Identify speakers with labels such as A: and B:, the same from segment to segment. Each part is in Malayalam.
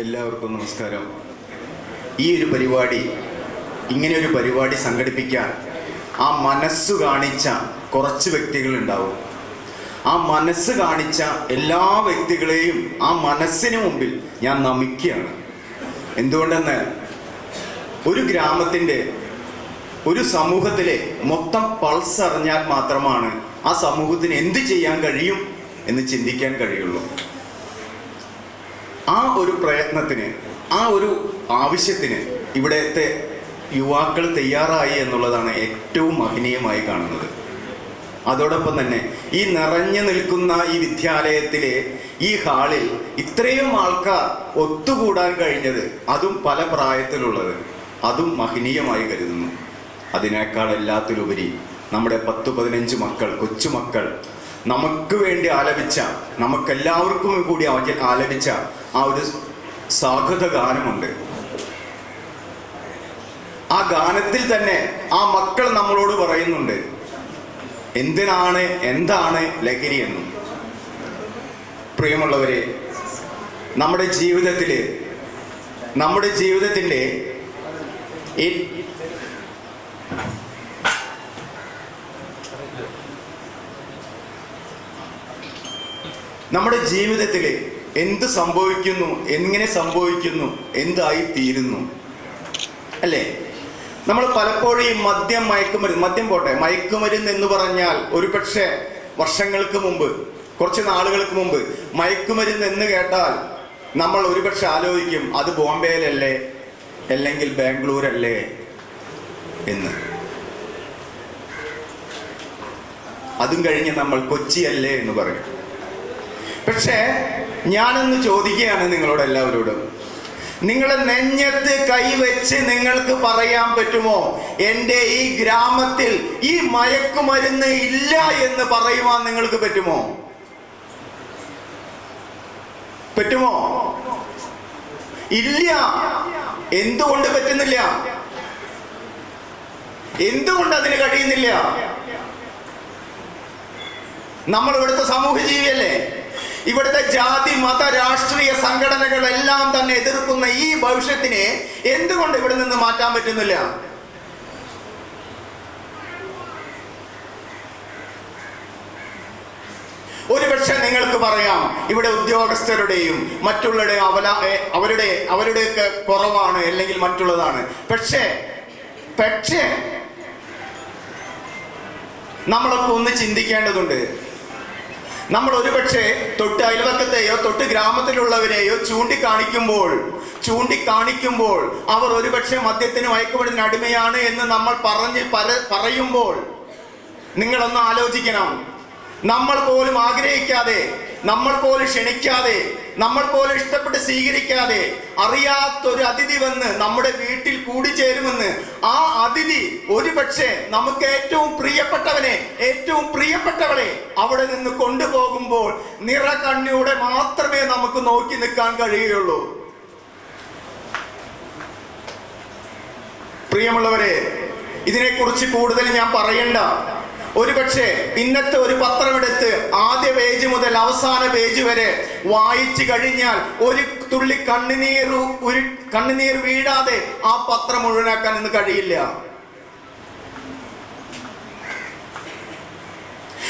A: എല്ലാവർക്കും നമസ്കാരം. ഈ ഒരു പരിപാടി ഇങ്ങനെ ഒരു പരിപാടി സംഘടിപ്പിക്കാൻ ആ മനസ്സ് കാണിച്ച കുറച്ച് വ്യക്തികളുണ്ടാവും ആ മനസ്സ് കാണിച്ച എല്ലാ വ്യക്തികളെയും ആ മനസ്സിന് മുമ്പിൽ ഞാൻ നമിക്കുകയാണ്. എന്തുകൊണ്ടെന്ന് ഒരു ഗ്രാമത്തിന്റെ ഒരു സമൂഹത്തിലെ മൊത്തം പൾസ് അറിഞ്ഞാൽ മാത്രമാണ് ആ സമൂഹത്തിന് എന്ത് ചെയ്യാൻ കഴിയും എന്ന് ചിന്തിക്കാൻ കഴിയുള്ളൂ. ആ ഒരു പ്രയത്നത്തിന് ആ ഒരു ആവശ്യത്തിന് ഇവിടത്തെ യുവാക്കൾ തയ്യാറായി എന്നുള്ളതാണ് ഏറ്റവും മഹനീയമായി കാണുന്നത്. അതോടൊപ്പം തന്നെ ഈ നിറഞ്ഞു നിൽക്കുന്ന ഈ വിദ്യാലയത്തിലെ ഈ ഹാളിൽ ഇത്രയും ആൾക്കാർ ഒത്തുകൂടാൻ കഴിഞ്ഞത് അതും പല പ്രായത്തിലുള്ളത്. അതും മഹനീയമായി കരുതുന്നു. അതിനേക്കാൾ എല്ലാത്തിലുപരി നമ്മുടെ പത്ത് പതിനഞ്ച് മക്കൾ കൊച്ചുമക്കൾ നമുക്ക് വേണ്ടി ആലപിച്ച നമുക്കെല്ലാവർക്കും കൂടി ആലപിച്ച ആ ഒരു സാധുത ഗാനമുണ്ട്. ആ ഗാനത്തിൽ തന്നെ ആ മക്കൾ നമ്മളോട് പറയുന്നുണ്ട് എന്തിനാണ് എന്താണ് ലഹരി എന്നും? പ്രിയമുള്ളവരെ നമ്മുടെ ജീവിതത്തിൽ നമ്മുടെ ജീവിതത്തിന്റെ നമ്മുടെ ജീവിതത്തിൽ എന്ത് സംഭവിക്കുന്നു എങ്ങനെ സംഭവിക്കുന്നു എന്തായി തീരുന്നു. അല്ലേ? നമ്മൾ പലപ്പോഴും ഈ മദ്യം മയക്കുമരുന്ന് മദ്യം പോട്ടെ മയക്കുമരുന്ന് എന്ന് പറഞ്ഞാൽ ഒരു പക്ഷേ വർഷങ്ങൾക്ക് മുമ്പ് കുറച്ച് നാളുകൾക്ക് മുമ്പ് മയക്കുമരുന്ന് എന്ന് കേട്ടാൽ നമ്മൾ ഒരുപക്ഷെ ആലോചിക്കും അത് ബോംബെയിലല്ലേ അല്ലെങ്കിൽ ബാംഗ്ലൂരല്ലേ എന്ന്. അതും കഴിഞ്ഞ് നമ്മൾ കൊച്ചിയല്ലേ എന്ന് പറയും. പക്ഷേ ഞാനൊന്ന് ചോദിക്കുകയാണ് നിങ്ങളോട് എല്ലാവരോടും. നിങ്ങളെ നെഞ്ഞത്ത് കൈവച്ച് നിങ്ങൾക്ക് പറയാൻ പറ്റുമോ? എന്റെ ഈ ഗ്രാമത്തിൽ ഈ മയക്കുമരുന്ന് ഇല്ല എന്ന് പറയുവാൻ നിങ്ങൾക്ക് പറ്റുമോ? പറ്റുമോ? ഇല്ല. എന്തുകൊണ്ട് പറ്റുന്നില്ല? എന്തുകൊണ്ട് അതിന് കഴിയുന്നില്ല? നമ്മൾ ഇവിടുത്തെ സമൂഹ ജീവിയല്ലേ ഇവിടുത്തെ ജാതി മത രാഷ്ട്രീയ സംഘടനകളെല്ലാം തന്നെ എതിർക്കുന്ന ഈ ഭവിഷ്യത്തിനെ എന്തുകൊണ്ട് ഇവിടെ നിന്ന് മാറ്റാൻ പറ്റുന്നില്ല? ഒരുപക്ഷെ നിങ്ങൾക്ക് പറയാം ഇവിടെ ഉദ്യോഗസ്ഥരുടെയും മറ്റുള്ളവരുടെ അവല അവരുടെ അവരുടെയൊക്കെ കുറവാണ് അല്ലെങ്കിൽ മറ്റുള്ളതാണ്. പക്ഷേ പക്ഷേ നമ്മളൊക്കെ ഒന്ന് ചിന്തിക്കേണ്ടതുണ്ട്. നമ്മൾ ഒരുപക്ഷെ തൊട്ട് അയൽവക്കത്തെയോ തൊട്ട് ഗ്രാമത്തിലുള്ളവരെയോ ചൂണ്ടിക്കാണിക്കുമ്പോൾ ചൂണ്ടിക്കാണിക്കുമ്പോൾ അവർ ഒരുപക്ഷെ മദ്യത്തിന് മയക്കുമരുന്നിന് അടിമയാണ് എന്ന് നമ്മൾ പറഞ്ഞ് പറയുമ്പോൾ നിങ്ങളൊന്ന് ആലോചിക്കണം. നമ്മൾ പോലും ആഗ്രഹിക്കാതെ നമ്മൾ പോലും ക്ഷണിക്കാതെ നമ്മൾ പോലും ഇഷ്ടപ്പെട്ട് സ്വീകരിക്കാതെ അറിയാത്തൊരു അതിഥി വന്ന് നമ്മുടെ വീട്ടിൽ കൂടിച്ചേരുമെന്ന് ആ അതിഥി ഒരുപക്ഷെ നമുക്ക് ഏറ്റവും പ്രിയപ്പെട്ടവനെ ഏറ്റവും പ്രിയപ്പെട്ടവളെ അവിടെ നിന്ന് കൊണ്ടുപോകുമ്പോൾ നിറ കണ്ണിയുടെ മാത്രമേ നമുക്ക് നോക്കി നിൽക്കാൻ കഴിയുകയുള്ളൂ. പ്രിയമുള്ളവരെ ഇതിനെക്കുറിച്ച് കൂടുതൽ ഞാൻ പറയണ്ട. ഒരുപക്ഷെ ഇന്നത്തെ ഒരു പത്രമെടുത്ത് ആദ്യ പേജ് മുതൽ അവസാന പേജ് വരെ വായിച്ചു കഴിഞ്ഞാൽ ഒരു തുള്ളി കണ്ണുനീർ ഒരു കണ്ണുനീർ വീഴാതെ ആ പത്രം മുഴുവനാക്കാൻ ഇന്ന് കഴിയില്ല.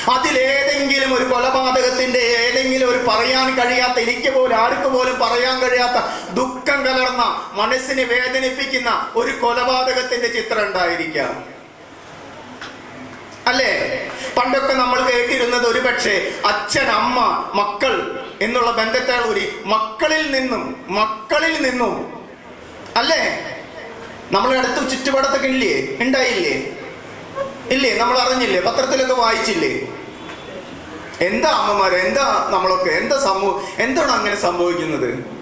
A: അതിലേതെങ്കിലും ഒരു കൊലപാതകത്തിന്റെ ഏതെങ്കിലും ഒരു പറയാൻ കഴിയാത്ത എനിക്ക് പോലും ആർക്ക് പോലും പറയാൻ കഴിയാത്ത ദുഃഖം കലർന്ന മനസ്സിനെ വേദനിപ്പിക്കുന്ന ഒരു കൊലപാതകത്തിന്റെ ചിത്രം ഉണ്ടായിരിക്കാം. അല്ലേ? പണ്ടൊക്കെ നമ്മൾ കേട്ടിരുന്നത് ഒരു പക്ഷേ അച്ഛൻ അമ്മ മക്കൾ എന്നുള്ള ബന്ധത്തെ ഒരു മക്കളിൽ നിന്നും മക്കളിൽ നിന്നും. അല്ലേ? നമ്മളെ അടുത്ത് ചുറ്റുപാടത്തൊക്കെ ഇല്ലേ? ഉണ്ടായില്ലേ? ഇല്ലേ? നമ്മൾ അറിഞ്ഞില്ലേ? പത്രത്തിലൊക്കെ വായിച്ചില്ലേ? എന്താ അമ്മമാരെ? എന്താ നമ്മളൊക്കെ? എന്താ സംഭവം എന്താണ് അങ്ങനെ സംഭവിക്കുന്നത്?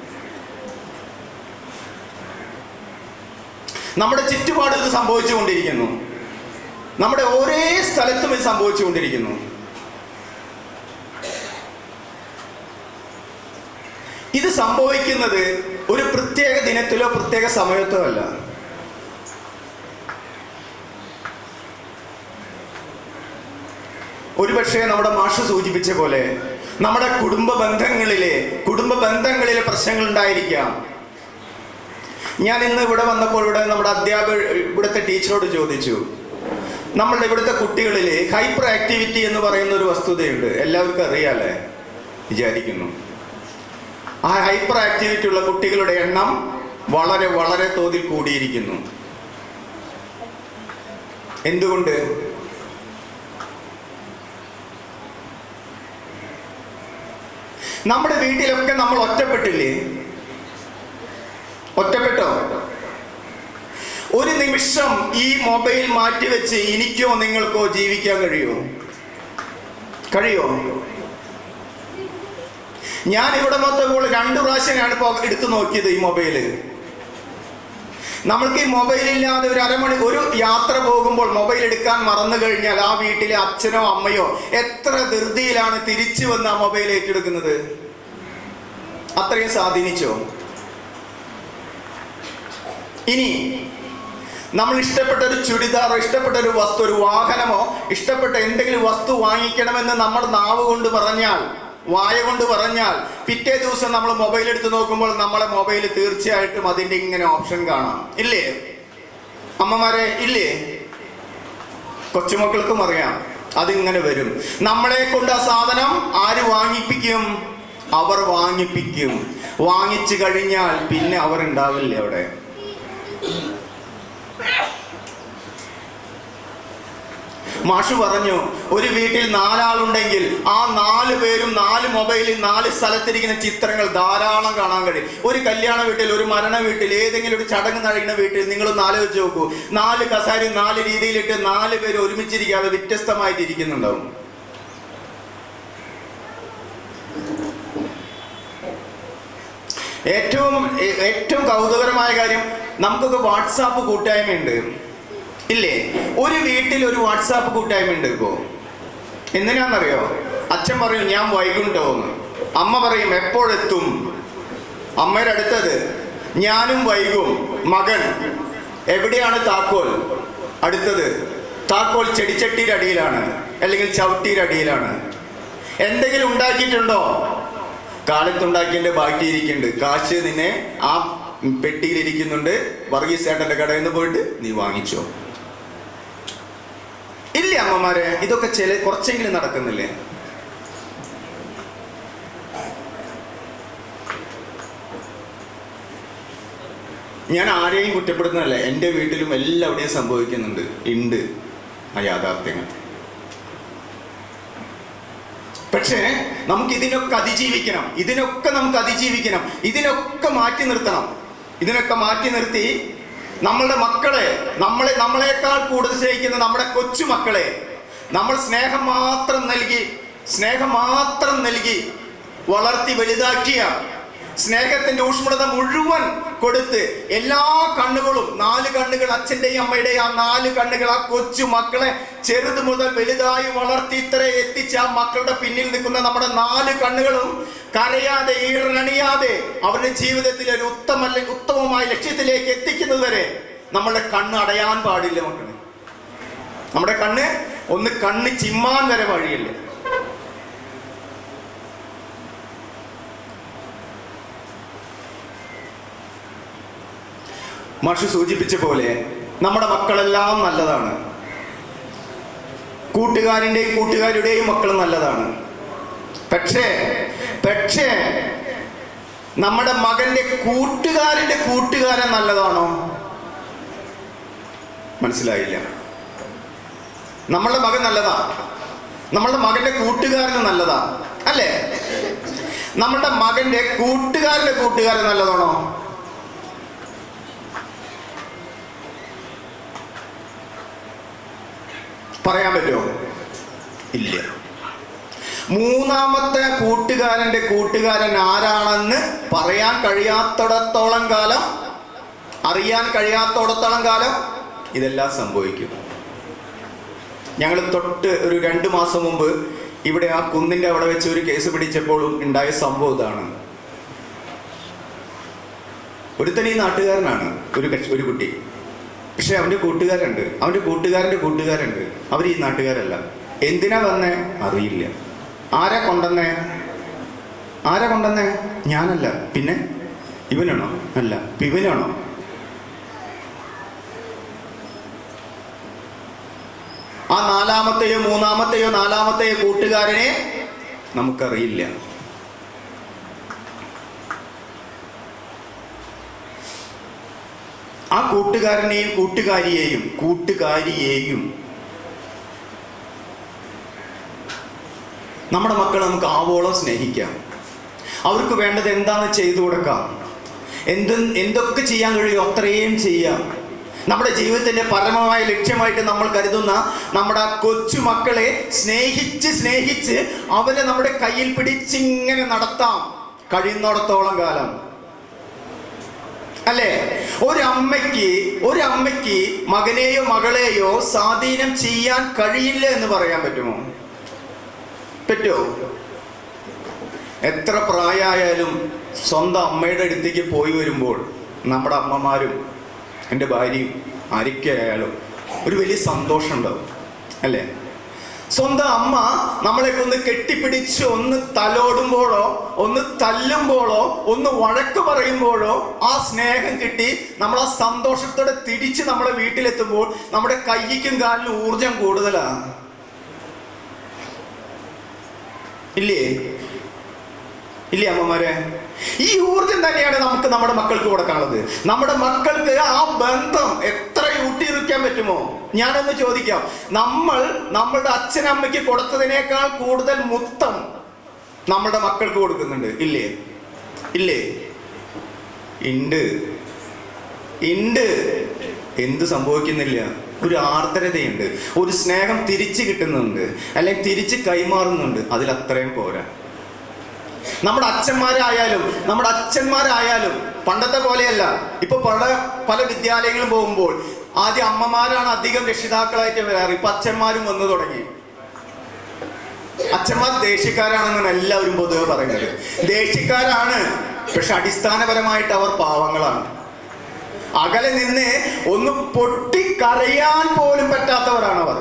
A: നമ്മുടെ ചുറ്റുപാട് ഇത് സംഭവിച്ചുകൊണ്ടിരിക്കുന്നു. നമ്മുടെ ഒരേ സ്ഥലത്തും ഇത് സംഭവിച്ചുകൊണ്ടിരിക്കുന്നു. ഇത് സംഭവിക്കുന്നത് ഒരു പ്രത്യേക ദിനത്തിലോ പ്രത്യേക സമയത്തോ അല്ല. ഒരുപക്ഷെ നമ്മുടെ മാഷ് സൂചിപ്പിച്ച പോലെ നമ്മുടെ കുടുംബ ബന്ധങ്ങളിലെ കുടുംബ ബന്ധങ്ങളിലെ പ്രശ്നങ്ങൾ ഉണ്ടായിരിക്കാം. ഞാൻ ഇന്ന് ഇവിടെ വന്നപ്പോൾ ഇവിടെ നമ്മുടെ അധ്യാപക ഇവിടുത്തെ ടീച്ചറോട് ചോദിച്ചു നമ്മളുടെ ഇവിടുത്തെ കുട്ടികളിൽ ഹൈപ്പർ ആക്ടിവിറ്റി എന്ന് പറയുന്ന ഒരു വസ്തുതയുണ്ട്. എല്ലാവർക്കും അറിയാലേ? വിചാരിക്കുന്നു. ആ ഹൈപ്പർ ആക്ടിവിറ്റി ഉള്ള കുട്ടികളുടെ എണ്ണം വളരെ വളരെ തോതിൽ കൂടിയിരിക്കുന്നു. എന്തുകൊണ്ട്? നമ്മുടെ വീട്ടിലൊക്കെ നമ്മൾ ഒറ്റപ്പെട്ടില്ലേ? ഒറ്റപ്പെട്ടോ? ഒരു നിമിഷം ഈ മൊബൈൽ മാറ്റിവെച്ച് എനിക്കോ നിങ്ങൾക്കോ ജീവിക്കാൻ കഴിയോ കഴിയോ ഞാൻ ഇവിടെ മൊത്തപ്പോൾ രണ്ടു പ്രാവശ്യമാണ് ഇപ്പോൾ എടുത്തു നോക്കിയത് ഈ മൊബൈൽ. നമ്മൾക്ക് ഈ മൊബൈൽ ഇല്ലാതെ ഒരു അരമണി ഒരു യാത്ര പോകുമ്പോൾ മൊബൈൽ എടുക്കാൻ മറന്നു കഴിഞ്ഞാൽ ആ വീട്ടിലെ അച്ഛനോ അമ്മയോ എത്ര ധൃതിയിലാണ് തിരിച്ചു വന്ന് ആ മൊബൈൽ ഏറ്റെടുക്കുന്നത്? അത്രയും സ്വാധീനിച്ചോ? ഇനി നമ്മൾ ഇഷ്ടപ്പെട്ട ഒരു ചുരിദാറോ ഇഷ്ടപ്പെട്ട ഒരു വസ്തു ഒരു വാഹനമോ ഇഷ്ടപ്പെട്ട എന്തെങ്കിലും വസ്തു വാങ്ങിക്കണമെന്ന് നമ്മൾ നാവ് കൊണ്ട് പറഞ്ഞാൽ വായ കൊണ്ട് പറഞ്ഞാൽ പിറ്റേ ദിവസം നമ്മൾ മൊബൈൽ എടുത്ത് നോക്കുമ്പോൾ നമ്മളെ മൊബൈൽ തീർച്ചയായിട്ടും അതിന്റെ ഇങ്ങനെ ഓപ്ഷൻ കാണാം. ഇല്ലേ? അമ്മമാരെ ഇല്ലേ? കൊച്ചുമക്കൾക്കും അറിയാം അതിങ്ങനെ വരും. നമ്മളെ കൊണ്ട് ആ സാധനം ആര് വാങ്ങിപ്പിക്കും? അവർ വാങ്ങിപ്പിക്കും. വാങ്ങിച്ചു കഴിഞ്ഞാൽ പിന്നെ അവർ ഉണ്ടാവില്ല അവിടെ? മാഷു പറഞ്ഞു ഒരു വീട്ടിൽ നാലാളുണ്ടെങ്കിൽ ആ നാല് പേരും നാല് മൊബൈലിൽ നാല് സ്ഥലത്തിരിക്കുന്ന ചിത്രങ്ങൾ ധാരാളം കാണാൻ കഴിയും. ഒരു കല്യാണ വീട്ടിൽ ഒരു മരണ വീട്ടിൽ ഏതെങ്കിലും ഒരു ചടങ്ങ് നടക്കുന്ന വീട്ടിൽ നിങ്ങളൊന്ന് ആലോചിച്ച് നോക്കൂ. നാല് കസാരി നാല് രീതിയിലിട്ട് നാല് പേര് ഒരുമിച്ചിരിക്കാതെ വ്യത്യസ്തമായിട്ട് ഏറ്റവും ഏറ്റവും കൗതുകരമായ കാര്യം നമുക്കൊക്കെ വാട്സാപ്പ് കൂട്ടായ്മയുണ്ട്. ഇല്ലേ? ഒരു വീട്ടിൽ ഒരു വാട്സാപ്പ് കൂട്ടായ്മ ഉണ്ട് ഇപ്പോ. എന്തിനാണെന്നറിയോ അച്ഛൻ പറയും ഞാൻ വൈകുണ്ടോ എന്ന് അമ്മ പറയും എപ്പോഴെത്തും? അമ്മയുടെ അടുത്തത് ഞാനും വൈകും മകൻ. എവിടെയാണ് താക്കോൽ? അടുത്തത് താക്കോൽ ചെടിച്ചട്ടിയുടെ അടിയിലാണ് അല്ലെങ്കിൽ ചവിട്ടിയുടെ അടിയിലാണ്. എന്തെങ്കിലും ഉണ്ടാക്കിയിട്ടുണ്ടോ? കാലത്തുണ്ടാക്കിയതിന്റെ ബാക്കി ഇരിക്കുന്നുണ്ട് കാശ് നിന്നെ ആ പെട്ടിയിൽ ഇരിക്കുന്നുണ്ട് വർഗീസ് ചേട്ടന്റെ കടയിൽ നിന്ന് പോയിട്ട് നീ വാങ്ങിച്ചോ. ഇല്ല അമ്മമാരെ? ഇതൊക്കെ ചില കുറച്ചെങ്കിലും നടക്കുന്നില്ലേ? ഞാൻ ആരെയും കുറ്റപ്പെടുന്നതല്ല എന്റെ വീട്ടിലും എല്ലാവിടെയും സംഭവിക്കുന്നുണ്ട്. ഉണ്ട് ആ യാഥാർത്ഥ്യങ്ങൾ. പക്ഷേ നമുക്ക് ഇതിനൊക്കെ അതിജീവിക്കണം. ഇതിനൊക്കെ നമുക്ക് അതിജീവിക്കണം. ഇതിനൊക്കെ മാറ്റി നിർത്തണം. ഇതിനൊക്കെ മാറ്റി നിർത്തി നമ്മളുടെ മക്കളെ നമ്മളെ നമ്മളെക്കാൾ കൂടുതൽ സ്നേഹിക്കുന്ന നമ്മുടെ കൊച്ചു മക്കളെ നമ്മൾ സ്നേഹം മാത്രം നൽകി സ്നേഹം മാത്രം നൽകി വളർത്തി വലുതാക്കിയ സ്നേഹത്തിന്റെ ഊഷ്മളത മുഴുവൻ കൊടുത്ത് എല്ലാ കണ്ണുകളും നാല് കണ്ണുകൾ അച്ഛന്റെയും അമ്മയുടെയും ആ നാല് കണ്ണുകൾ ആ കൊച്ചു മക്കളെ ചെറുത് മുതൽ വലുതായി വളർത്തി ഇത്ര എത്തിച്ച ആ മക്കളുടെ പിന്നിൽ നിൽക്കുന്ന നമ്മുടെ നാല് കണ്ണുകളും കരയാതെ ഈറണിയാതെ അവരുടെ ജീവിതത്തിൽ ഒരു ഉത്തമ ഉത്തമമായ ലക്ഷ്യത്തിലേക്ക് എത്തിക്കുന്നത് വരെ നമ്മളുടെ കണ്ണ് അടയാൻ പാടില്ല മക്കളെ. നമ്മുടെ കണ്ണ് ഒന്ന് കണ്ണ് ചിമ്മാൻ വരെ വഴിയില്ല. മാഷു സൂചിപ്പിച്ച പോലെ നമ്മുടെ മക്കളെല്ലാം നല്ലതാണ്. കൂട്ടുകാരന്റെയും കൂട്ടുകാരുടെയും മക്കൾ നല്ലതാണ്. പക്ഷേ പക്ഷേ നമ്മുടെ മകന്റെ കൂട്ടുകാരന്റെ കൂട്ടുകാരൻ നല്ലതാണോ? മനസ്സിലായില്ല. നമ്മളുടെ മകൻ നല്ലതാ. നമ്മളുടെ മകന്റെ കൂട്ടുകാരന് നല്ലതാ. അല്ലേ? നമ്മളുടെ മകന്റെ കൂട്ടുകാരന്റെ കൂട്ടുകാരൻ നല്ലതാണോ? പറയാൻ പറ്റുമോ? ഇല്ല. മൂന്നാമത്തെ കൂട്ടുകാരന്റെ കൂട്ടുകാരൻ ആരാണെന്ന് പറയാൻ കഴിയാത്തിടത്തോളം കാലം അറിയാൻ കഴിയാത്തോടത്തോളം കാലം ഇതെല്ലാം സംഭവിക്കും. ഞങ്ങൾ തൊട്ട് ഒരു രണ്ട് മാസം മുമ്പ് ഇവിടെ ആ കുന്നിന്റെ അവിടെ വെച്ച് ഒരു കേസ് പിടിച്ചപ്പോൾ ഉണ്ടായ സംഭവം ഇതാണ്. ഒരുത്തൻ ഈ നാട്ടുകാരനാണ് ഒരു ഒരു കുട്ടി. പക്ഷെ അവന്റെ കൂട്ടുകാരുണ്ട്. അവന്റെ കൂട്ടുകാരന്റെ കൂട്ടുകാരുണ്ട്. അവർ ഈ നാട്ടുകാരല്ല. എന്തിനാ വന്നേ? അറിയില്ല. ആരാ കൊണ്ടുവന്നേ? ആരാ കൊണ്ടുവന്നേ? ഞാനല്ല. പിന്നെ? ഇവനാണോ? അല്ല. ഇവനാണോ? ആ നാലാമത്തെയോ മൂന്നാമത്തെയോ നാലാമത്തെയോ കൂട്ടുകാരനെ നമുക്കറിയില്ല. ആ കൂട്ടുകാരനെയും കൂട്ടുകാരിയെയും കൂട്ടുകാരിയെയും. നമ്മുടെ മക്കളെ നമുക്ക് ആവോളം സ്നേഹിക്കാം. അവർക്ക് വേണ്ടത് എന്താണെന്ന് ചെയ്തു കൊടുക്കാം. എന്ത് എന്തൊക്കെ ചെയ്യാൻ കഴിയുമോ അത്രയും ചെയ്യാം. നമ്മുടെ ജീവിതത്തിന്റെ പരമമായ ലക്ഷ്യമായിട്ട് നമ്മൾ കരുതുന്ന നമ്മുടെ ആ കൊച്ചു മക്കളെ സ്നേഹിച്ച് സ്നേഹിച്ച് അവരെ നമ്മുടെ കയ്യിൽ പിടിച്ചിങ്ങനെ നടത്താം. കഴിയുന്നിടത്തോളം കാലം. അല്ലേ? ഒരു അമ്മയ്ക്ക് ഒരു അമ്മയ്ക്ക് മകനെയോ മകളെയോ സ്വാധീനം ചെയ്യാൻ കഴിയില്ല എന്ന് പറയാൻ പറ്റുമോ? പറ്റുമോ എത്ര പ്രായമായാലും സ്വന്തം അമ്മയുടെ അടുത്തേക്ക് പോയി വരുമ്പോൾ നമ്മുടെ അമ്മമാരും എന്റെ ഭാര്യയും ആരൊക്കെയായാലും ഒരു വലിയ സന്തോഷം ഉണ്ടാവും അല്ലേ? സ്വന്തം അമ്മ നമ്മളെ ഒന്ന് കെട്ടിപ്പിടിച്ച് ഒന്ന് തലോടുമ്പോഴോ ഒന്ന് തല്ലുമ്പോഴോ ഒന്ന് വഴക്ക് പറയുമ്പോഴോ ആ സ്നേഹം കിട്ടി. നമ്മൾ ആ സന്തോഷത്തോടെ തിരിച്ച് നമ്മളെ വീട്ടിലെത്തുമ്പോൾ നമ്മുടെ കൈക്കും കാലിനും ഊർജം കൂടുതലാണ് ഇല്ലേ? ഇല്ലേ അമ്മമാരെ? ഈ ഊർജം തന്നെയാണ് നമുക്ക് നമ്മുടെ മക്കൾക്ക് കൊടുക്കാനുള്ളത് നമ്മുടെ മക്കൾക്ക് ആ ബന്ധം ഊട്ടിയിരിക്കാൻ പറ്റുമോ? ഞാനൊന്ന് ചോദിക്കാം. നമ്മൾ നമ്മളുടെ അച്ഛനമ്മയ്ക്ക് കൊടുത്തതിനേക്കാൾ കൂടുതൽ മുത്തം നമ്മളുടെ മക്കൾക്ക് കൊടുക്കുന്നുണ്ട്. ഇല്ലേ? ഇല്ലേ? ഇണ്ട്. ഇണ്ട്. എന്ത് സംഭവിക്കുന്നില്ല? ഒരു ആർദ്രതയുണ്ട്. ഒരു സ്നേഹം തിരിച്ചു കിട്ടുന്നുണ്ട്. അല്ലെങ്കിൽ തിരിച്ച് കൈമാറുന്നുണ്ട്. അതിൽ അത്രയും പോരാ. നമ്മുടെ അച്ഛന്മാരായാലും നമ്മുടെ അച്ഛന്മാരായാലും പണ്ടത്തെ പോലെയല്ല. ഇപ്പൊ പല പല വിദ്യാലയങ്ങളിൽ പോകുമ്പോൾ ആദ്യം അമ്മമാരാണ് അധികം രക്ഷിതാക്കളായിട്ട് വരാറ്. ഇപ്പൊ അച്ഛന്മാരും വന്നു തുടങ്ങി. അച്ഛന്മാർ ദേഷ്യക്കാരാണെന്നാണ് എല്ലാവരും പൊതുവെ പറയുന്നത്. ദേഷ്യക്കാരാണ് പക്ഷെ അടിസ്ഥാനപരമായിട്ട് അവർ പാവങ്ങളാണ്. അകലെ നിന്ന് ഒന്ന് പൊട്ടിക്കരയാൻ പോലും പറ്റാത്തവരാണ് അവർ.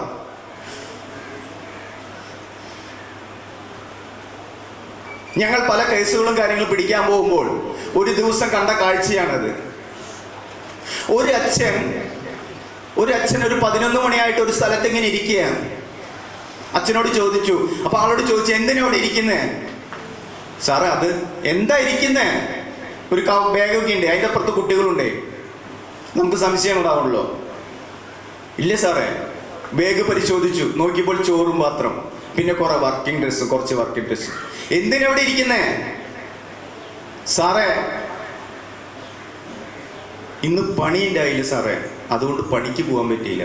A: ഞങ്ങൾ പല കേസുകളും കാര്യങ്ങളും പിടിക്കാൻ പോകുമ്പോൾ ഒരു ദിവസം കണ്ട കാഴ്ചയാണത്. ഒരു അച്ഛൻ ഒരു അച്ഛൻ ഒരു പതിനൊന്ന് മണിയായിട്ട് ഒരു സ്ഥലത്ത് ഇങ്ങനെ ഇരിക്കുകയാണ് അച്ഛനോട് ചോദിച്ചു അപ്പൊ ആളോട് ചോദിച്ചു അവിടെ ഇരിക്കുന്നേ? സാറേ അത് എന്താ ഇരിക്കുന്നേ? ഒരു ബാഗൊക്കെ ഉണ്ട് അതിന്റെ അപ്പുറത്ത് കുട്ടികളുണ്ടേ. നമുക്ക് സംശയം ഉണ്ടാവുള്ളൂ. ഇല്ല സാറേ. ബാഗ് പരിശോധിച്ചു നോക്കിയപ്പോൾ ചോറും പാത്രം പിന്നെ കുറെ വർക്കിംഗ് ഡ്രസ്സ് കുറച്ച് വർക്കിംഗ് ഡ്രസ്സ്. എന്തിനെവിടെ ഇരിക്കുന്നേ? സാറേ ഇന്ന് പണിയുണ്ടായില്ല സാറേ. അതുകൊണ്ട് പണിക്ക് പോകാൻ പറ്റിയില്ല.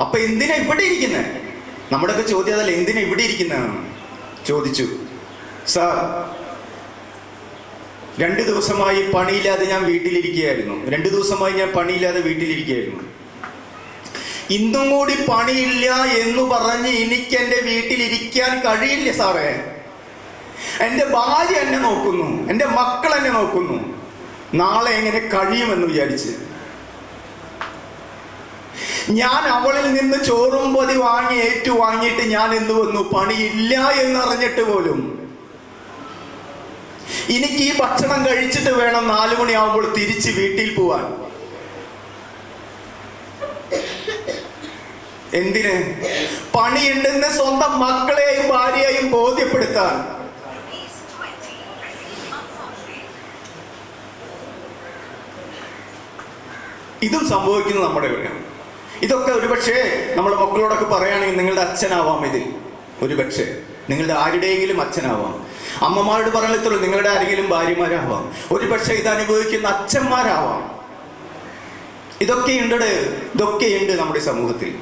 A: അപ്പൊ എന്തിനാ ഇവിടെ ഇരിക്കുന്നത് നമ്മുടെയൊക്കെ ചോദ്യം അതല്ല എന്തിനാ ഇവിടെ ഇരിക്കുന്നതെന്ന് ചോദിച്ചു. സാർ രണ്ട് ദിവസമായി പണിയില്ലാതെ ഞാൻ വീട്ടിലിരിക്കുകയായിരുന്നു. രണ്ട് ദിവസമായി ഞാൻ പണിയില്ലാതെ വീട്ടിലിരിക്കുകയായിരുന്നു. ഇന്നും കൂടി പണിയില്ല എന്ന് പറഞ്ഞ് എനിക്ക് എന്റെ വീട്ടിലിരിക്കാൻ കഴിയില്ല സാറേ. എന്റെ ഭാര്യ എന്നെ നോക്കുന്നു. എന്റെ മക്കൾ എന്നെ നോക്കുന്നു. നാളെ എങ്ങനെ കഴിയുമെന്ന് വിചാരിച്ച്. ഞാൻ അവളിൽ നിന്ന് ചോറും പൊതി വാങ്ങി ഏറ്റുവാങ്ങിയിട്ട് ഞാൻ എന്ന് വന്നു? പണിയില്ല എന്നറിഞ്ഞിട്ട് പോലും. എനിക്ക് ഈ ഭക്ഷണം കഴിച്ചിട്ട് വേണം നാലു മണിയാവുമ്പോൾ തിരിച്ച് വീട്ടിൽ പോവാൻ. എന്തിന്? പണിയുണ്ടെന്ന് സ്വന്തം മക്കളെയും ഭാര്യയെയും ബോധ്യപ്പെടുത്താൻ. ഇതും സംഭവിക്കുന്നത് നമ്മുടെ ഇവിടെയാണ് ഇതൊക്കെ ഒരുപക്ഷെ നമ്മുടെ മക്കളോടൊക്കെ പറയുകയാണെങ്കിൽ നിങ്ങളുടെ അച്ഛനാവാം ഇതിൽ. ഒരുപക്ഷെ. നിങ്ങളുടെ ആരുടെയെങ്കിലും അച്ഛനാവാം. അമ്മമാരോട് പറഞ്ഞിട്ടുള്ളൂ നിങ്ങളുടെ ആരെങ്കിലും ഭാര്യമാരാവാം. ഒരുപക്ഷെ ഇത് അനുഭവിക്കുന്ന അച്ഛന്മാരാവാം. ഇതൊക്കെയുണ്ട് ഇതൊക്കെയുണ്ട് നമ്മുടെ സമൂഹത്തിൽ.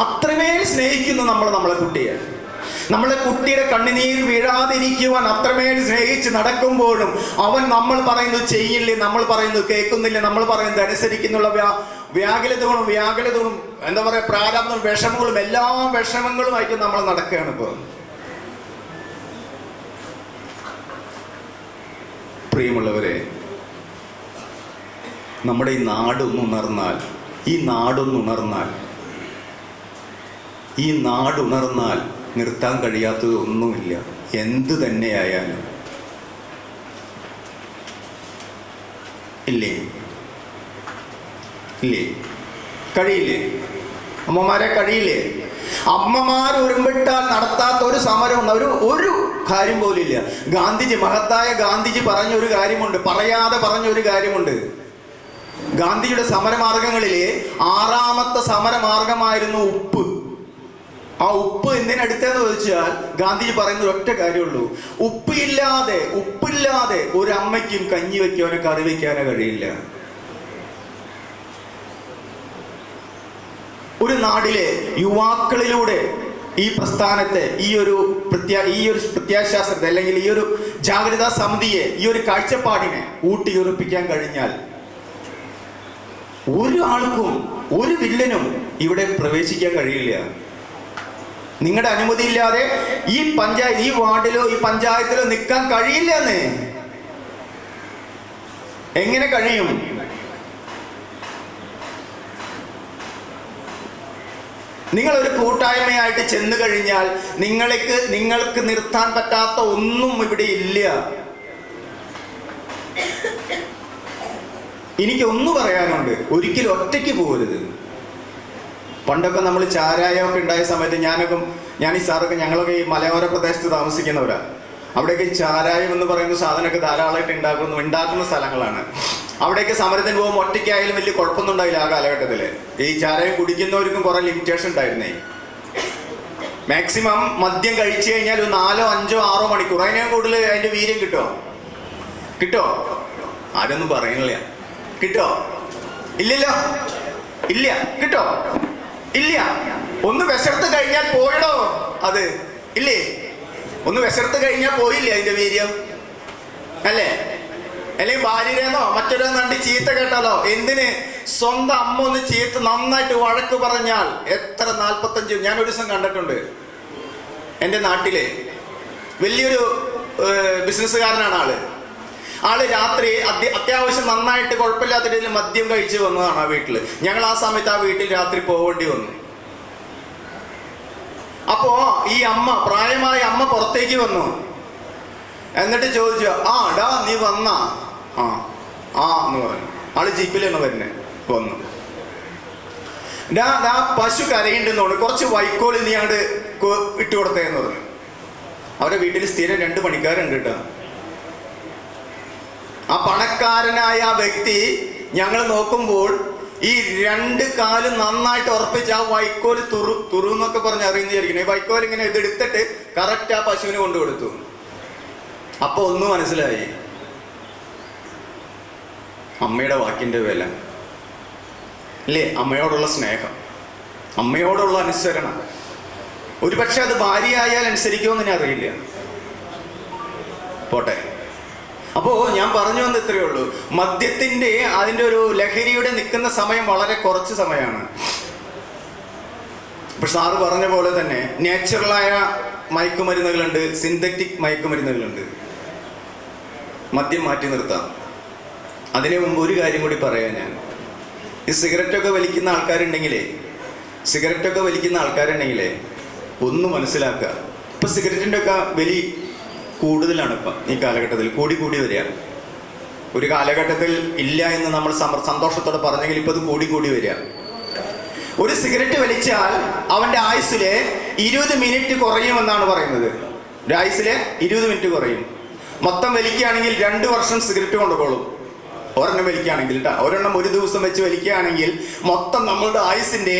A: അത്രമേൽ സ്നേഹിക്കുന്നു നമ്മൾ നമ്മളെ കുട്ടിയെ നമ്മളെ കുട്ടിയുടെ കണ്ണിനീർ വീഴാതിരിക്കുവാൻ അത്രമേൽ സ്നേഹിച്ച് നടക്കുമ്പോഴും അവൻ നമ്മൾ പറയുന്നത് ചെയ്യില്ലേ നമ്മൾ പറയുന്നത് കേൾക്കുന്നില്ല നമ്മൾ പറയുന്നത് അനുസരിക്കുന്നുള്ള വ്യാ വ്യാകുലതകളും വ്യാകുലതകളും എന്താ പറയുക പ്രാരാബ്ദവും വിഷമങ്ങളും എല്ലാ വിഷമങ്ങളുമായിട്ട് നമ്മൾ നടക്കുകയാണ് ഇപ്പോൾ. പ്രിയമുള്ളവരെ നമ്മുടെ ഈ നാടൊന്നുണർന്നാൽ ഈ നാടൊന്നുണർന്നാൽ ഈ നാടുണർന്നാൽ നിർത്താൻ കഴിയാത്തത് ഒന്നുമില്ല. എന്ത് തന്നെയായാലും. ഇല്ലേ? ഇല്ലേ? കഴിയില്ലേ? അമ്മമാരെ കഴിയില്ലേ? അമ്മമാർ ഉരുമ്പിട്ടാൽ നടത്താത്ത ഒരു സമരം ഒരു ഒരു കാര്യം പോലില്ല ഗാന്ധിജി മഹത്തായ ഗാന്ധിജി പറഞ്ഞ ഒരു കാര്യമുണ്ട്. പറയാതെ പറഞ്ഞ ഒരു കാര്യമുണ്ട്. ഗാന്ധിജിയുടെ സമരമാർഗങ്ങളിലെ ആറാമത്തെ സമരമാർഗമായിരുന്നു ഉപ്പ്. ആ ഉപ്പ് എന്തിനടുത്തെന്ന് ചോദിച്ചാൽ ഗാന്ധിജി പറയുന്ന ഒറ്റ കാര്യമുള്ളൂ. ഉപ്പില്ലാതെ ഉപ്പില്ലാതെ ഒരു അമ്മയ്ക്കും കഞ്ഞി വെക്കാനോ കറി വെക്കാനോ കഴിയില്ല. ഒരു നാടിലെ യുവാക്കളിലൂടെ ഈ പ്രസ്ഥാനത്തെ ഈ ഒരു പ്രത്യാ ഈ ഒരു പ്രത്യാശാസ്ത്രത്തെ അല്ലെങ്കിൽ ഈ ഒരു ജാഗ്രതാ സമിതിയെ ഈ ഒരു കാഴ്ചപ്പാടിനെ ഊട്ടിയുറപ്പിക്കാൻ കഴിഞ്ഞാൽ ഒരാൾക്കും ഒരു വില്ലനും ഇവിടെ പ്രവേശിക്കാൻ കഴിയില്ല. നിങ്ങളുടെ അനുമതി ഇല്ലാതെ ഈ പഞ്ചായത്ത് ഈ വാർഡിലോ ഈ പഞ്ചായത്തിലോ നിൽക്കാൻ കഴിയില്ല എന്ന് എങ്ങനെ കഴിയും? നിങ്ങൾ ഒരു കൂട്ടായ്മയായിട്ട് ചെന്നു കഴിഞ്ഞാൽ നിങ്ങൾക്ക് നിങ്ങൾക്ക് നിർത്താൻ പറ്റാത്ത ഒന്നും ഇവിടെ ഇല്ല. എനിക്ക് ഒന്ന് പറയാനുണ്ട്. ഒരിക്കലും ഒറ്റയ്ക്ക് പോകരുത്. പണ്ടൊക്കെ നമ്മൾ ചാരായമൊക്കെ ഉണ്ടായ സമയത്ത് ഞാനൊക്കെ ഞാൻ ഈ സാറൊക്കെ ഞങ്ങളൊക്കെ ഈ മലയോര പ്രദേശത്ത് താമസിക്കുന്നവരാ. അവിടെയൊക്കെ ചാരായം എന്ന് പറയുന്ന സാധനമൊക്കെ ധാരാളമായിട്ട് ഉണ്ടാക്കുന്നു ഉണ്ടാക്കുന്ന സ്ഥലങ്ങളാണ്. അവിടെയൊക്കെ സമരത്തിന് പോകുമ്പോൾ ഒറ്റയ്ക്കായാലും വലിയ കുഴപ്പമൊന്നും ഉണ്ടായില്ല ആ കാലഘട്ടത്തിൽ ഈ ചാരായം കുടിക്കുന്നവർക്കും കുറെ ലിമിറ്റേഷൻ ഉണ്ടായിരുന്നേ. മാക്സിമം മദ്യം കഴിച്ചു കഴിഞ്ഞാൽ ഒരു നാലോ അഞ്ചോ ആറോ മണിക്കൂർ. അതിനെ കൂടുതൽ അതിന്റെ വീര്യം കിട്ടോ? കിട്ടോ? ആരൊന്നും പറയുന്നില്ല. കിട്ടോ? ഇല്ലല്ലോ. ഇല്ല. കിട്ടോ? ഇല്ല. ഒന്ന് വിശർത്ത് കഴിഞ്ഞാൽ പോയടോ. അത് ഇല്ലേ? ഒന്ന് വിശർത്ത് കഴിഞ്ഞാൽ പോയില്ലേ അതിന്റെ വീര്യം? അല്ലേ? അല്ലെങ്കിൽ ഭാര്യരെന്നോ മറ്റൊരു നണ്ടി ചീത്ത കേട്ടാലോ എന്തിന്? സ്വന്തം അമ്മ ഒന്ന് ചീത്ത നന്നായിട്ട് വഴക്ക് പറഞ്ഞാൽ എത്ര നാൽപ്പത്തഞ്ച് ഞാൻ ഒരു ദിവസം കണ്ടിട്ടുണ്ട് എന്റെ നാട്ടിലെ. വലിയൊരു ബിസിനസ്സുകാരനാണ് ആൾ. ആൾ രാത്രി അത്യ- അത്യാവശ്യം നന്നായിട്ട് കുഴപ്പമില്ലാത്ത രീതിയിൽ മദ്യം കഴിച്ച് വന്നതാണ് ആ വീട്ടിൽ ഞങ്ങൾ ആ സമയത്ത് ആ വീട്ടിൽ രാത്രി പോകേണ്ടി വന്നു. അപ്പോ ഈ അമ്മ പ്രായമായ അമ്മ പുറത്തേക്ക് വന്നു. എന്നിട്ട് ചോദിച്ചു ആ ഡാ നീ വന്ന. ആ ആ എന്ന് പറഞ്ഞു. ആൾ ജീപ്പിലാണ് വരുന്നത് വന്നു. ഡാ ഡാ പശു കരയുണ്ടെന്ന് കുറച്ച് വൈക്കോൽ നീ അങ്ങോട്ട് ഇട്ട് കൊടുത്തേന്ന് പറഞ്ഞു. അവരുടെ വീട്ടിൽ സ്ഥിരം രണ്ട് പണിക്കാരുണ്ട് കേട്ടോ. ആ പണക്കാരനായ ആ വ്യക്തി ഞങ്ങൾ നോക്കുമ്പോൾ ഈ രണ്ട് കാലും നന്നായിട്ട് ഉറപ്പിച്ച് ആ വൈക്കോൽ തുറു തുറു എന്നൊക്കെ പറഞ്ഞ് അറിയുന്നതായിരിക്കണം ഈ വൈക്കോൽ ഇങ്ങനെ ഇതെടുത്തിട്ട് കറക്റ്റ് ആ പശുവിന് കൊണ്ടു കൊടുത്തു. അപ്പൊ ഒന്ന് മനസ്സിലായി. അമ്മയുടെ വാക്കിന്റെ വില. അല്ലേ അമ്മയോടുള്ള സ്നേഹം. അമ്മയോടുള്ള അനുസരണം. ഒരുപക്ഷെ അത് ഭാര്യയായാൽ അനുസരിക്കുമെന്ന് ഞാൻ അറിയില്ല. പോട്ടെ. അപ്പോ ഞാൻ പറഞ്ഞു വന്ന ഇത്രയേ ഉള്ളൂ. മദ്യത്തിന്റെ അതിന്റെ ഒരു ലഹരിയുടെ നിൽക്കുന്ന സമയം വളരെ കുറച്ച് സമയമാണ്. ഇപ്പൊ സാറ് പറഞ്ഞ പോലെ തന്നെ നാച്ചുറലായ മയക്കുമരുന്നുകളുണ്ട് സിന്തറ്റിക് മയക്കുമരുന്നുകളുണ്ട്. മദ്യം മാറ്റി നിർത്താം. അതിനു മുമ്പ് ഒരു കാര്യം കൂടി പറയാം ഞാൻ. ഈ സിഗരറ്റൊക്കെ വലിക്കുന്ന ആൾക്കാരുണ്ടെങ്കിലേ സിഗരറ്റൊക്കെ വലിക്കുന്ന ആൾക്കാരുണ്ടെങ്കിലേ ഒന്ന് മനസ്സിലാക്കുക. ഇപ്പൊ സിഗരറ്റിന്റെ ഒക്കെ വലി കൂടുതലാണ് ഇപ്പം ഈ കാലഘട്ടത്തിൽ. കൂടി കൂടി വരികയാണ് ഒരു കാലഘട്ടത്തിൽ ഇല്ല എന്ന് നമ്മൾ സന്തോഷത്തോടെ പറഞ്ഞെങ്കിൽ ഇപ്പൊ അത് കൂടി കൂടി വരിക. ഒരു സിഗരറ്റ് വലിച്ചാൽ അവന്റെ ആയുസ്സിലെ ഇരുപത് മിനിറ്റ് കുറയുമെന്നാണ് പറയുന്നത്. ഒരു ആയുസ്സിലെ ഇരുപത് മിനിറ്റ് കുറയും. മൊത്തം വലിക്കുകയാണെങ്കിൽ രണ്ട് വർഷം സിഗരറ്റ് കൊണ്ടുപോകും ഒരെണ്ണം വലിക്കുകയാണെങ്കിൽ കേട്ടോ ഒരെണ്ണം ഒരു ദിവസം വെച്ച് വലിക്കുകയാണെങ്കിൽ മൊത്തം നമ്മളുടെ ആയുസിന്റെ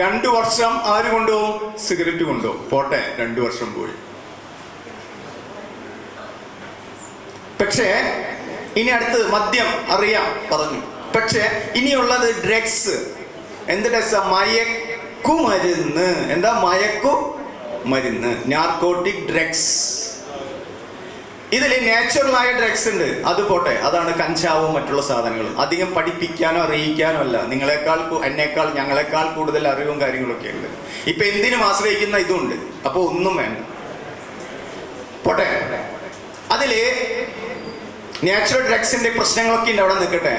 A: രണ്ട് വർഷം ആര് കൊണ്ടുപോകും? സിഗരറ്റ് കൊണ്ടുപോകും. പോട്ടെ രണ്ട് വർഷം പോയി. പക്ഷേ ഇനി അടുത്ത് മദ്യം അറിയാം പറഞ്ഞു. പക്ഷേ ഇനിയുള്ളത് ഡ്രഗ്സ് എന്ത് ഡ്രഗ്സ് മയക്കുമരുന്ന്. എന്താ? മയക്കു മരുന്ന് നാർക്കോട്ടിക് ഡ്രഗ്സ് ഇതിൽ നാച്ചുറലായ ഡ്രഗ്സ് ഉണ്ട്. അത് പോട്ടെ. അതാണ് കഞ്ചാവും മറ്റുള്ള സാധനങ്ങളും. അധികം പഠിപ്പിക്കാനോ അറിയിക്കാനോ അല്ല. നിങ്ങളെക്കാൾ എന്നേക്കാൾ ഞങ്ങളെക്കാൾ കൂടുതൽ അറിവും കാര്യങ്ങളൊക്കെ ഉണ്ട്. ഇപ്പൊ എന്തിനും ആശ്രയിക്കുന്ന ഇതുണ്ട്. അപ്പോൾ ഒന്നും വേണ്ട. പോട്ടെ. അതിൽ നാച്ചുറൽ ഡ്രഗ്സിന്റെ പ്രശ്നങ്ങളൊക്കെ ഉണ്ട് അവിടെ നിൽക്കട്ടെ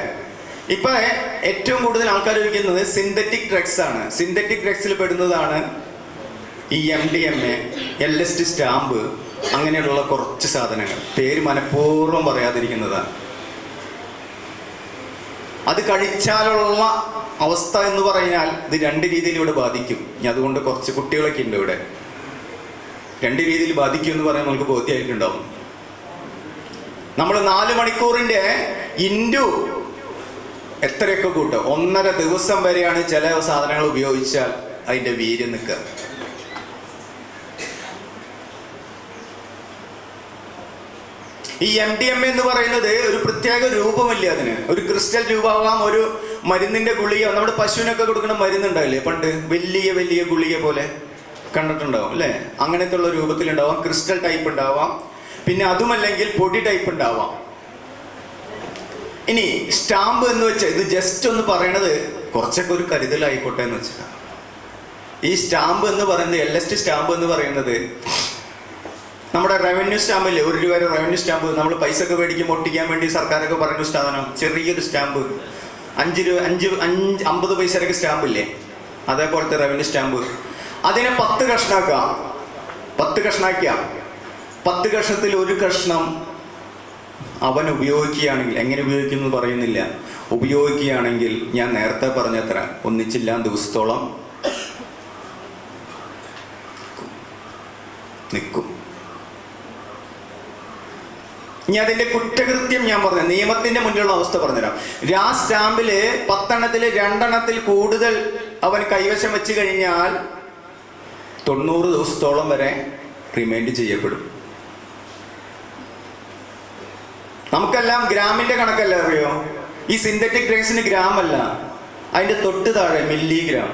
A: ഇപ്പൊ ഏറ്റവും കൂടുതൽ ആൾക്കാർ ഉപയോഗിക്കുന്നത് സിന്തറ്റിക് ഡ്രഗ്സ് ആണ്. സിന്തറ്റിക് ഡ്രഗ്സിൽ പെടുന്നതാണ് ഈ M D M A L S D stamp അങ്ങനെയുള്ള കുറച്ച് സാധനങ്ങൾ. പേര് മനഃപൂർവം പറയാതിരിക്കുന്നതാണ്. അത് കഴിച്ചാലുള്ള അവസ്ഥ എന്ന് പറഞ്ഞാൽ ഇത് രണ്ട് രീതിയിൽ ഇവിടെ ബാധിക്കും. ഇനി അതുകൊണ്ട് കുറച്ച് കുട്ടികളൊക്കെ ഉണ്ട് ഇവിടെ. രണ്ട് രീതിയിൽ ബാധിക്കും എന്ന് പറയാൻ നമുക്ക് ബോധ്യമായിട്ടുണ്ടാവും നമ്മൾ നാല് മണിക്കൂറിന്റെ ഇൻഡു എത്രയൊക്കെ കൂട്ടും? ഒന്നര ദിവസം വരെയാണ് ചില സാധനങ്ങൾ ഉപയോഗിച്ചാൽ അതിന്റെ വീര്യം നിൽക്കുക. ഈ എം ഡി എം എന്ന് പറയുന്നത് ഒരു പ്രത്യേക രൂപമല്ല അതിന്? ഒരു ക്രിസ്റ്റൽ രൂപമാകാം ഒരു മരുന്നിന്റെ ഗുളിക നമ്മുടെ പശുവിനൊക്കെ കൊടുക്കുന്ന മരുന്നുണ്ടാവില്ലേ? പണ്ട് വലിയ വലിയ ഗുളിക പോലെ കണ്ടിട്ടുണ്ടാവും അല്ലേ? അങ്ങനത്തെ ഉള്ള രൂപത്തിലുണ്ടാവാം ക്രിസ്റ്റൽ ടൈപ്പ് ഉണ്ടാവാം. പിന്നെ അതുമല്ലെങ്കിൽ പൊടി ടൈപ്പ് ഉണ്ടാവാം. ഇനി സ്റ്റാമ്പ് എന്ന് വെച്ചാൽ ഇത് ജസ്റ്റ് ഒന്ന് പറയണത് കുറച്ചൊക്കെ ഒരു കരുതലായിക്കോട്ടെ എന്ന് വെച്ചാൽ ഈ സ്റ്റാമ്പ് എന്ന് പറയുന്നത് എൽ എസ് ടി സ്റ്റാമ്പ് എന്ന് പറയുന്നത് നമ്മുടെ റവന്യൂ സ്റ്റാമ്പില്ലേ ഒരു രൂപ റവന്യൂ സ്റ്റാമ്പ് നമ്മൾ പൈസ ഒക്കെ മേടിക്കും ഒട്ടിക്കാൻ വേണ്ടി സർക്കാരൊക്കെ പറയുന്ന സ്ഥാപനം ചെറിയൊരു സ്റ്റാമ്പ് അഞ്ച് രൂപ അഞ്ച് അഞ്ച് അമ്പത് പൈസയുടെ സ്റ്റാമ്പ് ഇല്ലേ? അതേപോലത്തെ റവന്യൂ സ്റ്റാമ്പ് അതിനെ പത്ത് കഷ്ണാക്കാം പത്ത് കഷ്ണാക്കാം പത്ത് കഷത്തിൽ ഒരു കഷ്ണം അവൻ ഉപയോഗിക്കുകയാണെങ്കിൽ എങ്ങനെ ഉപയോഗിക്കുന്നു പറയുന്നില്ല. ഉപയോഗിക്കുകയാണെങ്കിൽ ഞാൻ നേരത്തെ പറഞ്ഞത്ര ഒന്നിച്ചില്ല ദിവസത്തോളം നിൽക്കും ഇനി അതിന്റെ കുറ്റകൃത്യം ഞാൻ പറഞ്ഞു നിയമത്തിന്റെ മുന്നിലുള്ള അവസ്ഥ പറഞ്ഞുതരാം. രാ സ്റ്റാമ്പിൽ പത്തെണ്ണത്തിൽ രണ്ടെണ്ണത്തിൽ കൂടുതൽ അവൻ കൈവശം വെച്ച് കഴിഞ്ഞാൽ തൊണ്ണൂറ് ദിവസത്തോളം വരെ റിമൈൻഡ് ചെയ്യപ്പെടും. നമുക്കെല്ലാം ഗ്രാമിന്റെ കണക്കല്ല അറിയോ? ഈ സിന്തറ്റിക് ഡ്രഗ്സിന് ഗ്രാം അല്ല അതിന്റെ തൊട്ട് താഴെ മില്ലിഗ്രാം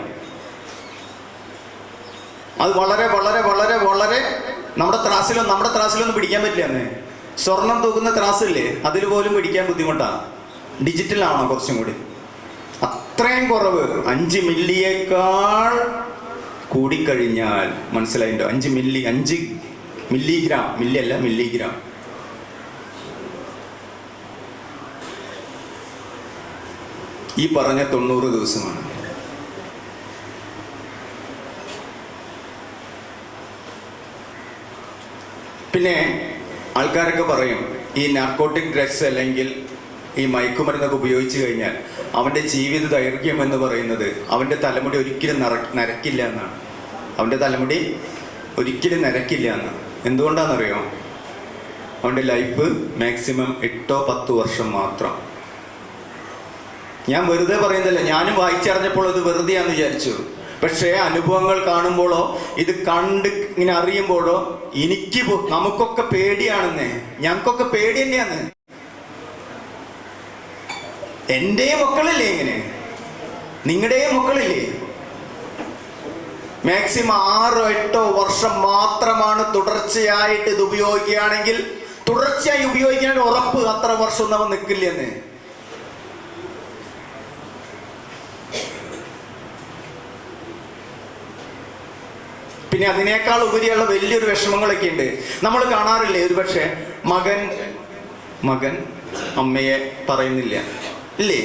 A: അത് വളരെ വളരെ വളരെ വളരെ നമ്മുടെ ത്രാസിലൊന്നും നമ്മുടെ ത്രാസിലൊന്നും പിടിക്കാൻ പറ്റില്ല അന്ന് സ്വർണം തൂക്കുന്ന ത്രാസില്ലേ? അതിൽ പോലും പിടിക്കാൻ ബുദ്ധിമുട്ടാണ് ഡിജിറ്റലാണോ കുറച്ചും കൂടി. അത്രയും കുറവ്. അഞ്ച് മില്ലിയേക്കാൾ കൂടിക്കഴിഞ്ഞാൽ മനസ്സിലായിട്ടോ അഞ്ച് മില്ലി അഞ്ച് മില്ലിഗ്രാം മില്ലി അല്ല മില്ലിഗ്രാം ഈ പറഞ്ഞ തൊണ്ണൂറ് ദിവസമാണ്. പിന്നെ ആൾക്കാരൊക്കെ പറയും ഈ നാർക്കോട്ടിക് ഡ്രഗ്സ് അല്ലെങ്കിൽ ഈ മയക്കുമരുന്നൊക്കെ ഉപയോഗിച്ചു കഴിഞ്ഞാൽ അവന്റെ ജീവിത ദൈർഘ്യം എന്ന് പറയുന്നത് അവന്റെ തലമുടി ഒരിക്കലും നര നരക്കില്ല എന്നാണ്. അവന്റെ തലമുടി ഒരിക്കലും നരക്കില്ല എന്നാണ്. എന്തുകൊണ്ടാണെന്നറിയോ? അവന്റെ ലൈഫ് മാക്സിമം എട്ടോ പത്ത് വർഷം മാത്രം. ഞാൻ വെറുതെ പറയുന്നില്ല ഞാനും വായിച്ചറിഞ്ഞപ്പോൾ ഇത് വെറുതെയാന്ന് വിചാരിച്ചു. പക്ഷേ അനുഭവങ്ങൾ കാണുമ്പോഴോ ഇത് കണ്ട് ഇങ്ങനെ അറിയുമ്പോഴോ എനിക്ക് നമുക്കൊക്കെ പേടിയാണെന്നേ. ഞങ്ങൾക്കൊക്കെ പേടി തന്നെയാണ്. എന്റെ മക്കളില്ലേ ഇങ്ങനെ? നിങ്ങളുടെ മക്കളില്ലേ? മാക്സിമം ആറോ എട്ടോ വർഷം മാത്രമാണ് തുടർച്ചയായിട്ട് ഇത് ഉപയോഗിക്കുകയാണെങ്കിൽ തുടർച്ചയായി ഉപയോഗിക്കാൻ ഉറപ്പ് അത്ര വർഷം ഒന്നും അവൻ നിൽക്കില്ലെന്ന്. പിന്നെ അതിനേക്കാൾ ഉപരിയുള്ള വലിയൊരു വിഷമങ്ങളൊക്കെ ഉണ്ട്. നമ്മൾ കാണാറില്ലേ ഒരുപക്ഷെ മകൻ മകൻ അമ്മയെ പറയുന്നില്ല. ഇല്ലേ?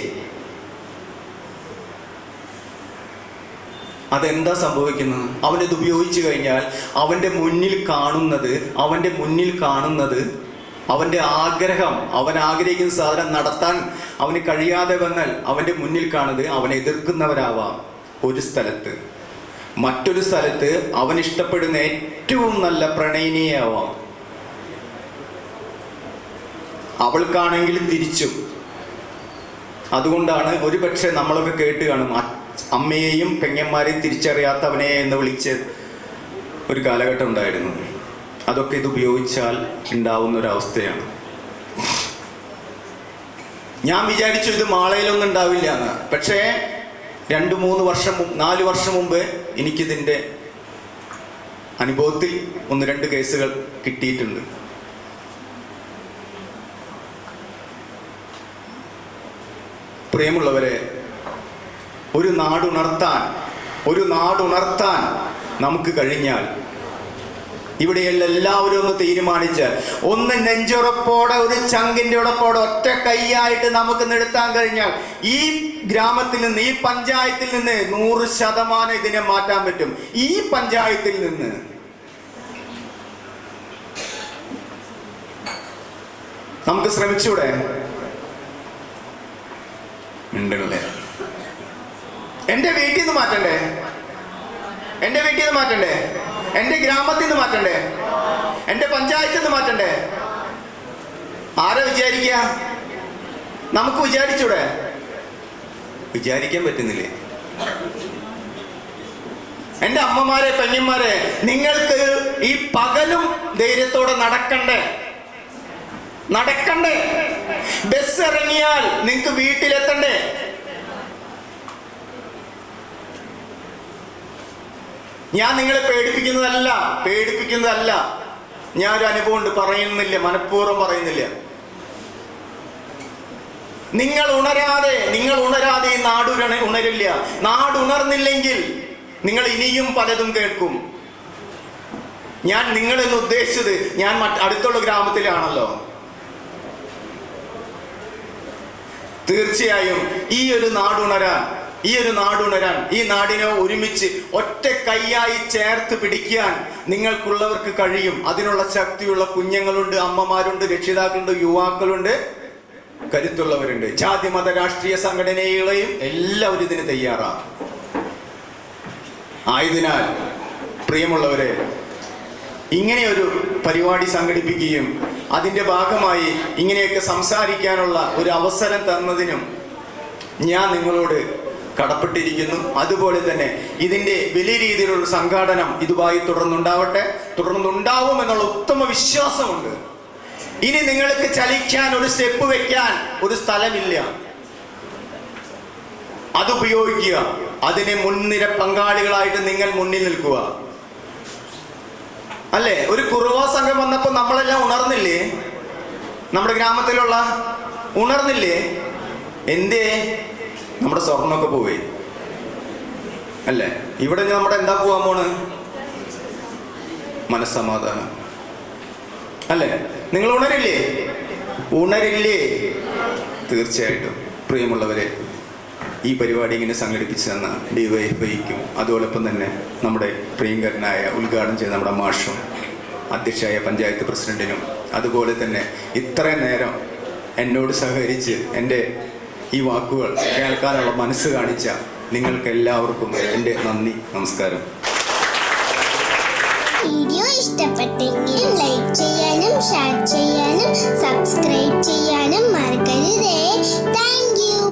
A: അതെന്താ സംഭവിക്കുന്നത്? അവനത് ഉപയോഗിച്ചു കഴിഞ്ഞാൽ അവന്റെ മുന്നിൽ കാണുന്നത് അവന്റെ മുന്നിൽ കാണുന്നത് അവന്റെ ആഗ്രഹം അവൻ ആഗ്രഹിക്കുന്ന സാധനം നടത്താൻ അവന് കഴിയാതെ വന്നാൽ അവന്റെ മുന്നിൽ കാണുന്നത് അവനെ എതിർക്കുന്നവരാവാം ഒരു സ്ഥലത്ത്. മറ്റൊരു സ്ഥലത്ത് അവൻ ഇഷ്ടപ്പെടുന്ന ഏറ്റവും നല്ല പ്രണയിനിയാവാം. അവൾക്കാണെങ്കിൽ തിരിച്ചും. അതുകൊണ്ടാണ് ഒരുപക്ഷെ നമ്മളൊക്കെ കേട്ട് കാണും അമ്മയെയും പെങ്ങന്മാരെയും തിരിച്ചറിയാത്തവനെ എന്ന് വിളിച്ച് ഒരു കാലഘട്ടം ഉണ്ടായിരുന്നു. അതൊക്കെ ഇത് ഉപയോഗിച്ചാൽ ഉണ്ടാവുന്ന ഒരവസ്ഥയാണ് ഞാൻ വിചാരിച്ചു ഇത് മാളയിലൊന്നും ഉണ്ടാവില്ല എന്ന്. പക്ഷേ രണ്ട് മൂന്ന് വർഷം നാല് വർഷം മുമ്പ് എനിക്കിതിന്റെ അനുഭവത്തിൽ ഒന്ന് രണ്ട് കേസുകൾ കിട്ടിയിട്ടുണ്ട്. പ്രിയമുള്ളവരെ ഒരു നാടുണർത്താൻ ഒരു നാടുണർത്താൻ നമുക്ക് കഴിഞ്ഞാൽ ഇവിടെയുള്ള എല്ലാവരും ഒന്ന് തീരുമാനിച്ച് ഒന്ന് നെഞ്ചുറപ്പോടെ ഒരു ചങ്കിന്റെ ഉറപ്പോടെ ഒറ്റ കൈയായിട്ട് നമുക്ക് നിർത്താൻ കഴിഞ്ഞാൽ ഈ ഗ്രാമത്തിൽ നിന്ന് ഈ പഞ്ചായത്തിൽ നിന്ന് നൂറ് ശതമാനം ഇതിനെ മാറ്റാൻ പറ്റും. ഈ പഞ്ചായത്തിൽ നിന്ന്. നമുക്ക് ശ്രമിച്ചൂടെ? ഉണ്ടല്ലേ എന്റെ വീട്ടിൽ നിന്ന് മാറ്റണ്ടേ? എന്റെ വീട്ടിൽ നിന്ന് മാറ്റണ്ടേ? എന്റെ ഗ്രാമത്തിൽ നിന്ന് മാറ്റണ്ടേ? എന്റെ പഞ്ചായത്തിൽ നിന്ന് മാറ്റണ്ടേ? ആരാ വിചാരിക്ക? നമുക്ക് വിചാരിച്ചൂടെ? വിചാരിക്കാൻ പറ്റുന്നില്ലേ? എന്റെ അമ്മമാരെ പെങ്ങന്മാരെ നിങ്ങൾക്ക് ഈ പകലും ധൈര്യത്തോടെ നടക്കണ്ടേ? നടക്കണ്ടേ? ബസ് ഇറങ്ങിയാൽ നിങ്ങൾക്ക് വീട്ടിലെത്തണ്ടേ? ഞാൻ നിങ്ങളെ പേടിപ്പിക്കുന്നതല്ല പേടിപ്പിക്കുന്നതല്ല. ഞാൻ ഒരു അനുഭവം ഉണ്ട് പറയുന്നില്ല മനഃപൂർവം പറയുന്നില്ല. നിങ്ങൾ ഉണരാതെ നിങ്ങൾ ഉണരാതെ ഈ നാട് ഉണരില്ല. നാട് ഉണർന്നില്ലെങ്കിൽ നിങ്ങൾ ഇനിയും പലതും കേൾക്കും. ഞാൻ നിങ്ങളെന്ന് ഉദ്ദേശിച്ചത് ഞാൻ അടുത്തുള്ള ഗ്രാമത്തിലാണല്ലോ. തീർച്ചയായും ഈ ഒരു നാടുണരാൻ ഈ ഒരു നാടുണരാൻ ഈ നാടിനെ ഒരുമിച്ച് ഒറ്റ കൈയായി ചേർത്ത് പിടിക്കാൻ നിങ്ങൾക്കുള്ളവർക്ക് കഴിയും. അതിനുള്ള ശക്തിയുള്ള കുഞ്ഞുങ്ങളുണ്ട് അമ്മമാരുണ്ട് രക്ഷിതാക്കളുണ്ട് യുവാക്കളുണ്ട് കരുത്തുള്ളവരുണ്ട്. ജാതി മത രാഷ്ട്രീയ സംഘടനകളെയും എല്ലാവരും ഇതിന് തയ്യാറാണ്. ആയതിനാൽ പ്രിയമുള്ളവരെ ഇങ്ങനെയൊരു പരിപാടി സംഘടിപ്പിക്കുകയും അതിന്റെ ഭാഗമായി ഇങ്ങനെയൊക്കെ സംസാരിക്കാനുള്ള ഒരു അവസരം തന്നതിനും ഞാൻ നിങ്ങളോട് കടപ്പെട്ടിരിക്കുന്നു. അതുപോലെ തന്നെ ഇതിന്റെ വലിയ രീതിയിലുള്ള സംഘാടനം ഇതുമായി തുടർന്നുണ്ടാവട്ടെ. തുടർന്നുണ്ടാവും എന്നുള്ള ഉത്തമ വിശ്വാസമുണ്ട്. ഇനി നിങ്ങൾക്ക് ചലിക്കാൻ ഒരു സ്റ്റെപ്പ് വെക്കാൻ ഒരു സ്ഥലമില്ല. അതുപയോഗിക്കുക അതിനെ മുൻനിര പങ്കാളികളായിട്ട് നിങ്ങൾ മുന്നിൽ നിൽക്കുക. അല്ലേ? ഒരു കുറുവ സംഘം വന്നപ്പോൾ നമ്മളെല്ലാം ഉണർന്നില്ലേ? നമ്മുടെ ഗ്രാമത്തിലുള്ള ഉണർന്നില്ലേ? എന്തേ? നമ്മുടെ സ്വർണമൊക്കെ പോവേ. അല്ലേ? ഇവിടെ നമ്മുടെ എന്താ പോവാൻ പോണ്? മനസ്സമാധാനം. അല്ലേ? നിങ്ങൾ ഉണരില്ലേ? ഉണരില്ലേ? തീർച്ചയായിട്ടും. പ്രിയമുള്ളവരെ ഈ പരിപാടി ഇങ്ങനെ സംഘടിപ്പിച്ചു തന്ന ഡിവൈഎഫ്ഐക്കും അതോടൊപ്പം തന്നെ നമ്മുടെ പ്രിയങ്കരനായ ഉദ്ഘാടനം ചെയ്ത നമ്മുടെ മാഷും അധ്യക്ഷയായ പഞ്ചായത്ത് പ്രസിഡന്റിനും അതുപോലെ തന്നെ ഇത്രയും നേരം എന്നോട് സഹകരിച്ച് എന്റെ ഈ വാക്കുകൾ കേൾക്കാനുള്ള മനസ്സ് കാണിച്ച നിങ്ങൾക്ക് എല്ലാവർക്കും എന്റെ നന്ദി നമസ്കാരം.
B: വീഡിയോ ഇഷ്ടപ്പെട്ടെങ്കിൽ ലൈക്ക് ചെയ്യാനും ഷെയർ ചെയ്യാനും സബ്സ്ക്രൈബ് ചെയ്യാനും മറക്കരുതേ. താങ്ക്